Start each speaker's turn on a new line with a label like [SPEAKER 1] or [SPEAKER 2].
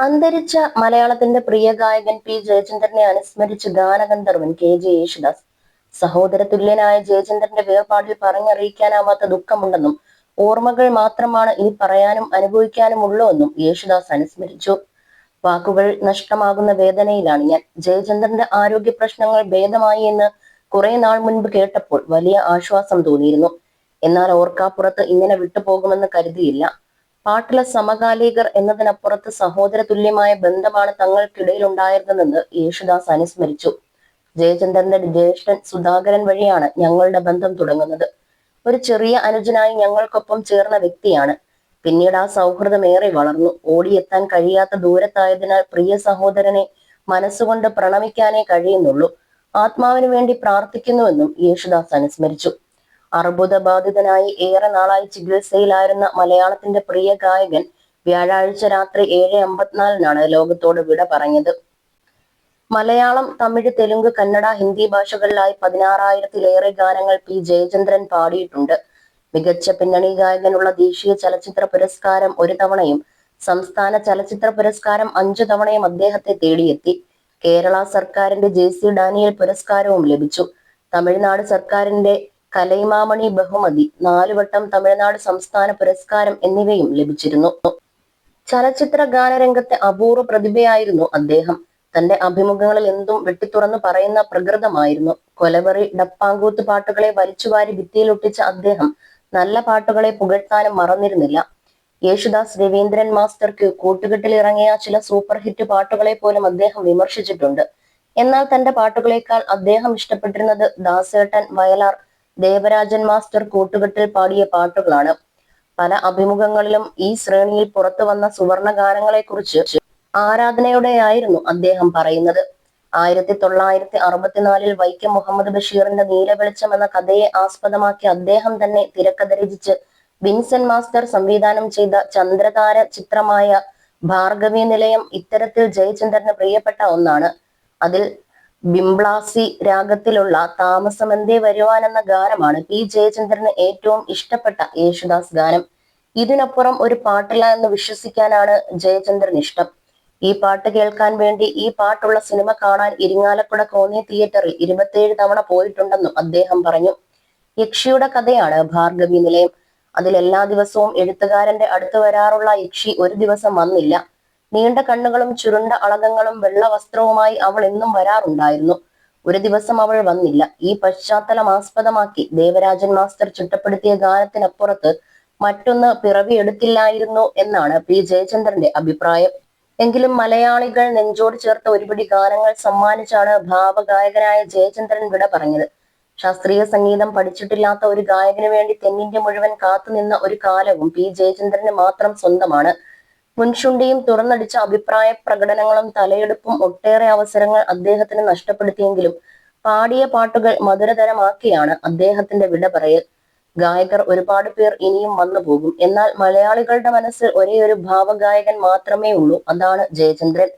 [SPEAKER 1] അന്തരിച്ച മലയാളത്തിന്റെ പ്രിയ ഗായകൻ പി ജയചന്ദ്രനെ അനുസ്മരിച്ച് ഗാനഗന്ധർവൻ കെ ജെ യേശുദാസ്. സഹോദര തുല്യനായ ജയചന്ദ്രന്റെ വേർപാടിൽ പറഞ്ഞറിയിക്കാനാവാത്ത ദുഃഖമുണ്ടെന്നും ഓർമ്മകൾ മാത്രമാണ് ഇനി പറയാനും അനുഭവിക്കാനും ഉള്ളൂ എന്നും യേശുദാസ് അനുസ്മരിച്ചു. വാക്കുകൾ നഷ്ടമാകുന്ന വേദനയിലാണ് ഞാൻ. ജയചന്ദ്രന്റെ ആരോഗ്യ പ്രശ്നങ്ങൾ ഭേദമായി എന്ന് കുറെ നാൾ മുൻപ് കേട്ടപ്പോൾ വലിയ ആശ്വാസം തോന്നിയിരുന്നു. എന്നാൽ ഓർക്കാപ്പുറത്ത് ഇങ്ങനെ വിട്ടുപോകുമെന്ന് കരുതിയില്ല. പാട്ടിലെ സമകാലികർ എന്നതിനപ്പുറത്ത് സഹോദര തുല്യമായ ബന്ധമാണ് തങ്ങൾക്കിടയിൽ ഉണ്ടായിരുന്നതെന്ന് യേശുദാസ് അനുസ്മരിച്ചു. ജയചന്ദ്രന്റെ ജ്യേഷ്ഠൻ സുധാകരൻ വഴിയാണ് ഞങ്ങളുടെ ബന്ധം തുടങ്ങുന്നത്. ഒരു ചെറിയ അനുജനായി ഞങ്ങൾക്കൊപ്പം ചേർന്ന വ്യക്തിയാണ്. പിന്നീട് ആ സൗഹൃദം ഏറെ വളർന്നു. ഓടിയെത്താൻ കഴിയാത്ത ദൂരത്തായതിനാൽ പ്രിയ സഹോദരനെ മനസ്സുകൊണ്ട് പ്രണമിക്കാനേ കഴിയുന്നുള്ളൂ. ആത്മാവിന് വേണ്ടി പ്രാർത്ഥിക്കുന്നുവെന്നും യേശുദാസ് അനുസ്മരിച്ചു. അർബുദബാധിതനായി ഏറെ നാളായി ചികിത്സയിലായിരുന്ന മലയാളത്തിന്റെ പ്രിയ ഗായകൻ വ്യാഴാഴ്ച രാത്രി ഏഴ് അമ്പത്തിനാലിനാണ് ലോകത്തോട് വിട പറഞ്ഞത്. മലയാളം തമിഴ് തെലുങ്ക് കന്നഡ ഹിന്ദി ഭാഷകളിലായി പതിനാറായിരത്തിലേറെ ഗാനങ്ങൾ പി. ജയചന്ദ്രൻ പാടിയിട്ടുണ്ട്. മികച്ച പിന്നണി ഗായകനുള്ള ദേശീയ ചലച്ചിത്ര പുരസ്കാരം ഒരു തവണയും സംസ്ഥാന ചലച്ചിത്ര പുരസ്കാരം അഞ്ചു തവണയും അദ്ദേഹത്തെ തേടിയെത്തി. കേരള സർക്കാരിന്റെ ജെ സി ഡാനിയൽ പുരസ്കാരവും ലഭിച്ചു. തമിഴ്നാട് സർക്കാരിന്റെ കലൈമാമണി ബഹുമതി നാലുവട്ടം തമിഴ്നാട് സംസ്ഥാന പുരസ്കാരം എന്നിവയും ലഭിച്ചിരുന്നു. ചലച്ചിത്ര ഗാനരംഗത്തെ അപൂർവ പ്രതിഭയായിരുന്നു അദ്ദേഹം. തന്റെ അഭിമുഖങ്ങളിൽ എന്തും വെട്ടിത്തുറന്നു പറയുന്ന പ്രകൃതമായിരുന്നു. കൊലവറി ഡപ്പാങ്കൂത്ത് പാട്ടുകളെ വലിച്ചുവാരി ഭിത്തിയിലൊട്ടിച്ച അദ്ദേഹം നല്ല പാട്ടുകളെ പുകഴ്ത്താനും മറന്നിരുന്നില്ല. യേശുദാസ് രവീന്ദ്രൻ മാസ്റ്റർക്ക് കൂട്ടുകെട്ടിൽ ഇറങ്ങിയ ചില സൂപ്പർ ഹിറ്റ് പാട്ടുകളെ പോലും അദ്ദേഹം വിമർശിച്ചിട്ടുണ്ട്. എന്നാൽ തന്റെ പാട്ടുകളേക്കാൾ അദ്ദേഹം ഇഷ്ടപ്പെട്ടിരുന്നത് ദാസേട്ടൻ വയലാർ ദേവരാജൻ മാസ്റ്റർ കൂട്ടുകെട്ടിൽ പാടിയ പാട്ടുകളാണ്. പല അഭിമുഖങ്ങളിലും ഈ ശ്രേണിയിൽ പുറത്തു വന്ന സുവർണ ഗാനങ്ങളെ കുറിച്ച് ആരാധനയോടെയായിരുന്നു അദ്ദേഹം പറയുന്നത്. ആയിരത്തി തൊള്ളായിരത്തി അറുപത്തിനാലിൽ വൈക്കം മുഹമ്മദ് ബഷീറിന്റെ നീലവെളിച്ചം എന്ന കഥയെ ആസ്പദമാക്കി അദ്ദേഹം തന്നെ തിരക്കഥ രചിച്ച് വിൻസെന്റ് മാസ്റ്റർ സംവിധാനം ചെയ്ത ചന്ദ്രതാര ചിത്രമായ ഭാർഗവി നിലയം ഇത്തരത്തിൽ ജയചന്ദ്രന് പ്രിയപ്പെട്ട ഒന്നാണ്. അതിൽ ബിംബ്ലാസി രാഗത്തിലുള്ള താമസമെന്തേ വരുവാൻ എന്ന ഗാനമാണ് പി. ജയചന്ദ്രന് ഏറ്റവും ഇഷ്ടപ്പെട്ട യേശുദാസ് ഗാനം. ഇതിനപ്പുറം ഒരു പാട്ടില്ല എന്ന് വിശ്വസിക്കാനാണ് ജയചന്ദ്രൻ ഇഷ്ടം. ഈ പാട്ട് കേൾക്കാൻ വേണ്ടി ഈ പാട്ടുള്ള സിനിമ കാണാൻ ഇരിങ്ങാലക്കുട കോന്നി തിയേറ്ററിൽ ഇരുപത്തിയേഴ് തവണ പോയിട്ടുണ്ടെന്നും അദ്ദേഹം പറഞ്ഞു. യക്ഷിയുടെ കഥയാണ് ഭാർഗവി നിലയം. അതിൽ എല്ലാ ദിവസവും എഴുത്തുകാരന്റെ അടുത്ത് വരാറുള്ള യക്ഷി ഒരു ദിവസം വന്നില്ല. നീണ്ട കണ്ണുകളും ചുരുണ്ട അളകങ്ങളും വെള്ള വസ്ത്രവുമായി അവൾ എന്നും വരാറുണ്ടായിരുന്നു. ഒരു ദിവസം അവൾ വന്നില്ല. ഈ പശ്ചാത്തലം ആസ്പദമാക്കി ദേവരാജൻ മാസ്റ്റർ ചിട്ടപ്പെടുത്തിയ ഗാനത്തിനപ്പുറത്ത് മറ്റൊന്ന് പിറവിയെടുത്തില്ലായിരുന്നു എന്നാണ് പി. ജയചന്ദ്രന്റെ അഭിപ്രായം. എങ്കിലും മലയാളികൾ നെഞ്ചോട് ചേർത്ത ഒരുപിടി ഗാനങ്ങൾ സമ്മാനിച്ചാണ് ഭാവഗായകനായ ജയചന്ദ്രൻ വിട പറഞ്ഞത്. ശാസ്ത്രീയ സംഗീതം പഠിച്ചിട്ടില്ലാത്ത ഒരു ഗായകന് വേണ്ടി തെന്നിന്ത്യ മുഴുവൻ കാത്തുനിന്ന ഒരു കാലവും പി. ജയചന്ദ്രന് മാത്രം സ്വന്തമാണ്. മുൻഷുണ്ടിയും തുറന്നടിച്ച അഭിപ്രായ പ്രകടനങ്ങളും തലയെടുപ്പും ഒട്ടേറെ അവസരങ്ങൾ അദ്ദേഹത്തിന് നഷ്ടപ്പെടുത്തിയെങ്കിലും പാടിയ പാട്ടുകൾ മധുരതരമാക്കിയാണ് അദ്ദേഹത്തിന്റെ വിട പറയൽ. ഗായകർ ഒരുപാട് പേർ ഇനിയും വന്നു പോകും. എന്നാൽ മലയാളികളുടെ മനസ്സിൽ ഒരേ ഒരു ഭാവഗായകൻ മാത്രമേ ഉള്ളൂ. അതാണ് ജയചന്ദ്രൻ.